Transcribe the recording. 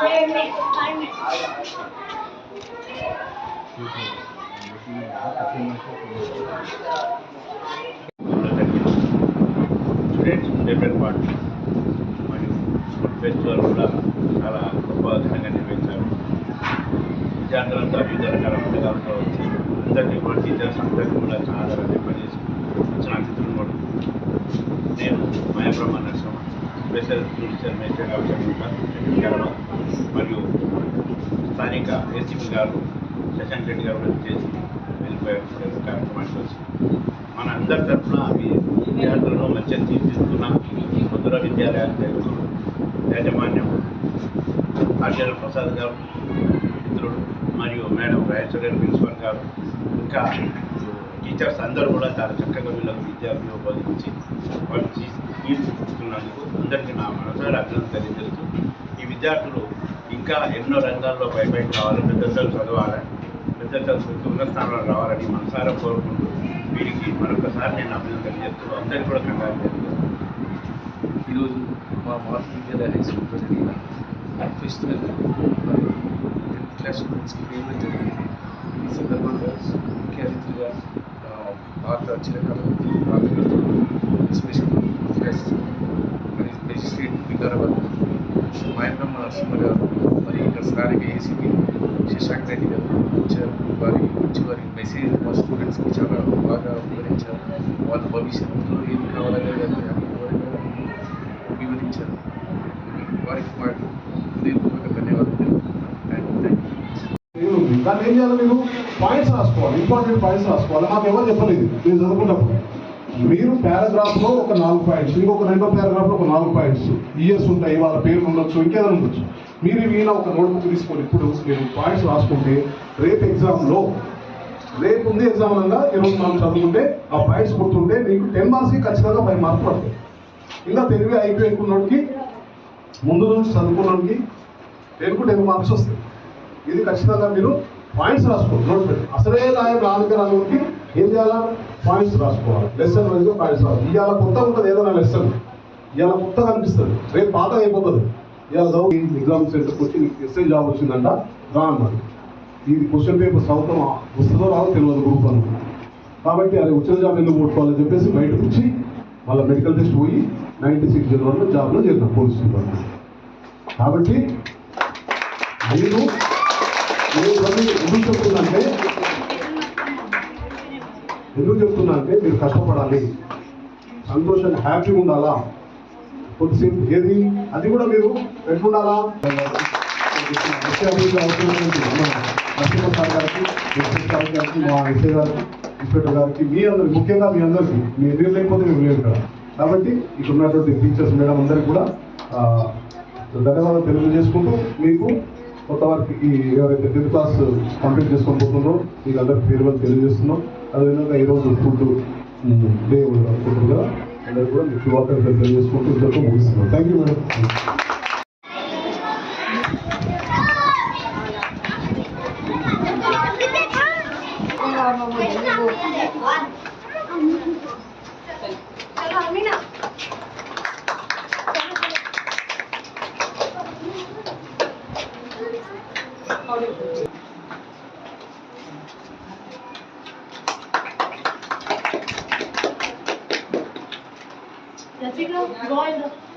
Five minute five minute students develop part festival కూడా చాలా గొప్ప ఘనంగా నిర్వహించారు విద్యార్థులంతా వివిధ రకాల పుస్తకాలతో వచ్చి అందరికీ కూడా టీచర్స్ అందరికీ కూడా చాలా ఆధారంగా పనిచేసి వచ్చిన స్పెషల్ టీచర్ మేజర్ గారు మరియు స్థానిక ఏసీపీ గారు శశాంక్ రెడ్డి గారు కూడా చేసి వెళ్ళిపోయారు. కార్యక్రమానికి వచ్చి మన అందరి తరఫున మీ విద్యార్థులను మంచిగా తీర్చిస్తున్న మధుర విద్యాలయాలు యాజమాన్యం ఆచార్య ప్రసాద్ గారు మిత్రుడు మరియు మేడం రాజేశ్వరి గారు ప్రిన్సిపల్ గారు ఇంకా టీచర్స్ అందరూ కూడా చాలా చక్కగా వీళ్ళకు విద్యార్థులు బోధించి వాళ్ళు తీ- తీర్చిదిద్దుతున్నందుకు అందరికీ నా మనసారి అభినందన తెలియజేస్తూ ఈ విద్యార్థులు ఇంకా ఎన్నో రంగాల్లో పైపైకి రావాలి పెద్ద చదువు చదవాలి పెద్దలు చదువు ఉన్న స్థానంలో రావాలని మనసారా కోరుకుంటూ వీరికి మరొకసారి నేను అభినందన తెలియజేస్తూ అందరికీ కూడా కంగారు తెలియజేస్తాను ఈరోజు మా మాతృ విద్యాలయ హై స్కూల్లో జరిగిన ఫెస్టివల్. టెన్త్ క్లాస్ స్టూడెంట్స్కి పేమెంట్ జరిగింది. ఈ సందర్భంగా ముఖ్య అతిథులుగా ఆ, పాత చిరకాలం పాత స్పెషల్ గెస్ట్ మరి మెజిస్ట్రేట్ వికారాబాద్ మహేంద్రమ్మ నరసింహ గారు మరి ఇక్కడ స్థానిక ఏసీపీ శశాంక్ రెడ్డి గారు వచ్చారు వారి వచ్చి వారి మెసేజ్ మా స్టూడెంట్స్కి చాలా బాగా వివరించారు వాళ్ళ భవిష్యత్తులో ఏం కావాలనేది అన్ని వివరంగా వివరించారు వారికి మా హృదయపూర్వక ధన్యవాదాలు తెలుపుతున్నాను అండ్ థ్యాంక్ యూ ఉంది దాన్ని ఏం చేయాలి మీరు? పాయింట్స్ రాసుకోవాలి. ఇంపార్టెంట్ పాయింట్స్ రాసుకోవాలి. మాకు ఎవరు చెప్పలేదు. మీరు చదువుకున్నప్పుడు. మీరు పారాగ్రాఫ్లో ఒక నాలుగు పాయింట్స్ ఇంకొక రెండో పారాగ్రాఫ్లో ఒక నాలుగు పాయింట్స్ ఇయర్స్ ఉంటాయి వాళ్ళ పేర్లు ఉండొచ్చు ఇంకేదైనా ఉండొచ్చు. మీరు ఈయన ఒక నోట్బుక్ తీసుకొని ఇప్పుడు మీరు పాయింట్స్ రాసుకుంటే రేపు ఎగ్జామ్లో రేపు ఉంది ఎగ్జామ్ అనగా ఈరోజు మనం చదువుకుంటే ఆ పాయింట్స్ గుర్తుంటే మీకు టెన్ మార్క్స్కి ఖచ్చితంగా ఫైవ్ మార్క్స్ పడతాయి. ఇంకా తెలివి ఐక్యూ ముందు నుంచి చదువుకున్నోడికి టెన్కు టెన్ మార్క్స్ వస్తాయి. ఇది ఖచ్చితంగా మీరు పాయింట్స్ రాసుకోవాలి. నోట్ పెట్టి. అసలే రాయ రాదుగా రానికి ఏం చేయాలా? పాయింట్స్ రాసుకోవాలి. లెసన్ వైజ్గా పాయింట్స్ రాసుకోవాలి ఇవాళ కొత్త ఉంటుంది ఏదైనా లెసన్ ఇవాళ కొత్తగా అనిపిస్తుంది రేపు పాత అయిపోతుంది. ఇవాళ చదువు ఎగ్జామ్ సెంటర్కి వచ్చి నీకు ఎస్ఐ జాబ్ వచ్చిందంట రా ఇది క్వశ్చన్ పేపర్ సౌతం వస్తుందో రాదో తెలియదు గ్రూప్ అని కాబట్టి అది వచ్చిన జాబ్ ఎందుకు కొట్టుకోవాలని చెప్పేసి బయటకు వచ్చి మళ్ళీ మెడికల్ టెస్ట్ పోయి నైంటీ సిక్స్ జనవరిలో జాబ్లో చేరిన పోలీసు డిపార్ట్మెంట్. కాబట్టి నేను ఇవన్నీ ఎందుకు చెప్తున్నానంటే ఎందుకు చెప్తున్నా అంటే మీరు కష్టపడాలి. సంతోషం హ్యాపీగా ఉండాలా? కొద్దిసేపు ఏది? అది కూడా మీరు పెట్టుకుండాలా? నరసింహ సార్ గారికి సార్ గారికి మా ఎస్ఐ గారికి ఇన్స్పెక్టర్ గారికి మీ అందరికి ముఖ్యంగా మీ అందరికి మీ ఎదురు లేకపోతే మేము లేదు కదా కాబట్టి ఇక్కడ ఉన్నటువంటి టీచర్స్ మేడం అందరికి కూడా ధన్యవాదాలు తెలియజేసుకుంటూ మీకు కొత్త ఈ ఎవరైతే టెన్త్ క్లాస్ కంప్లీట్ చేసుకొని పోతుందో మీకు అందరికి ఫేర్వెల్ తెలియజేస్తున్నాం. అదేవిధంగా ఈరోజు ఫుడ్ డే అనుకుంటున్నారు కదా అందరికి కూడా మీకు శుభాకాంక్షలు తెలియజేసుకుంటూ ఇద్దరితో ముగిస్తున్నాం. Thank you madam Jessica, Figure.